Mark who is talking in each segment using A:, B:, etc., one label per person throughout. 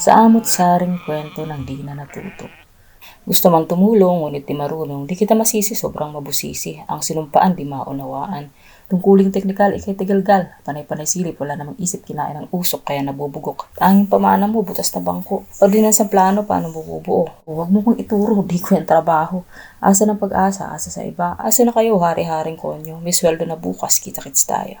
A: Sa amot saring kwento ng di na natuto. Gusto man tumulong, ngunit di marunong, di kita masisi, sobrang mabusisi. Ang sinumpaan, di maunawaan. Tungkuling teknikal, ikay tigalgal. Panay-panay silip, wala namang isip, kinain ng usok, kaya nabubugok. Tanging pamana mo, butas na bangko. Ordinas ang plano, paano bububuo? Huwag mo kong ituro, di ko yung trabaho. Asa ng pag-asa, asa sa iba. Asa na kayo, hari-haring konyo. May sweldo na bukas, kita-kits tayo.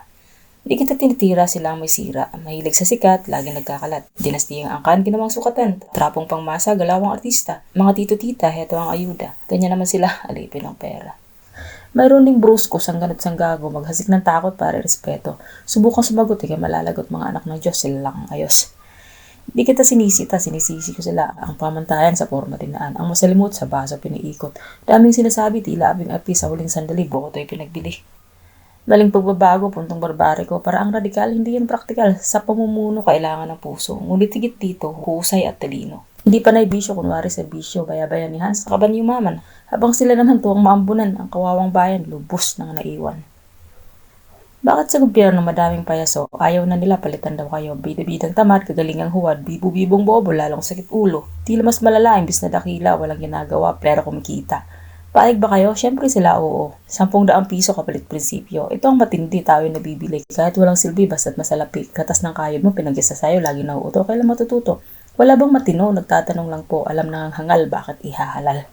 A: Di kita tinitira silang may sira. Mahilig sa sikat, lagi nagkakalat. Dinastiyang angkan, ginawang sukatan. Trapong pangmasa, galawang artista. Mga tito-tita, heto ang ayuda. Ganyan naman sila, alipin ng pera. Mayroon ding brusko, sangganot sanggago, maghasik ng takot para respeto. Subukan sumagot, ikay malalagot mga anak ng Diyos, sila lang ang ayos. Di kita sinisita, sinisisi ko sila. Ang pamantayan sa forma tinaan, ang masalimot sa baso piniikot. Daming sinasabi, tila abing api sa huling sandali, bukoto'y pinagbili. Maling pagbabago, puntong barbariko, para ang radikal, hindi yan praktikal. Sa pamumuno, kailangan ng puso. Ngunit higit dito, husay at talino. Hindi pa na bisyo, kunwari sa bisyo, bayabayanihan sa kabanyumaman. Habang sila naman tuwang maambunan, ang kawawang bayan, lubos ng naiwan. Bakit sa gobyerno madaming payaso, ayaw na nila palitan daw kayo, bida-bidang tamad, kagalingang huwad, bibu-bibong bobo, lalong sakit ulo. Tila mas malala, imbis na dakila, walang ginagawa, pero kumikita. Paig ba kayo? Siyempre sila oo. Sampung daang piso kapalit prinsipyo. Ito ang matindi tayo nabibili. Kahit walang silbi, basta't masalapi. Katas ng kayod mo, pinag-isa sa'yo, lagi nauuto. Kailan matututo? Wala bang matino? Nagtatanong lang po, alam na ang hangal, bakit ihahalal?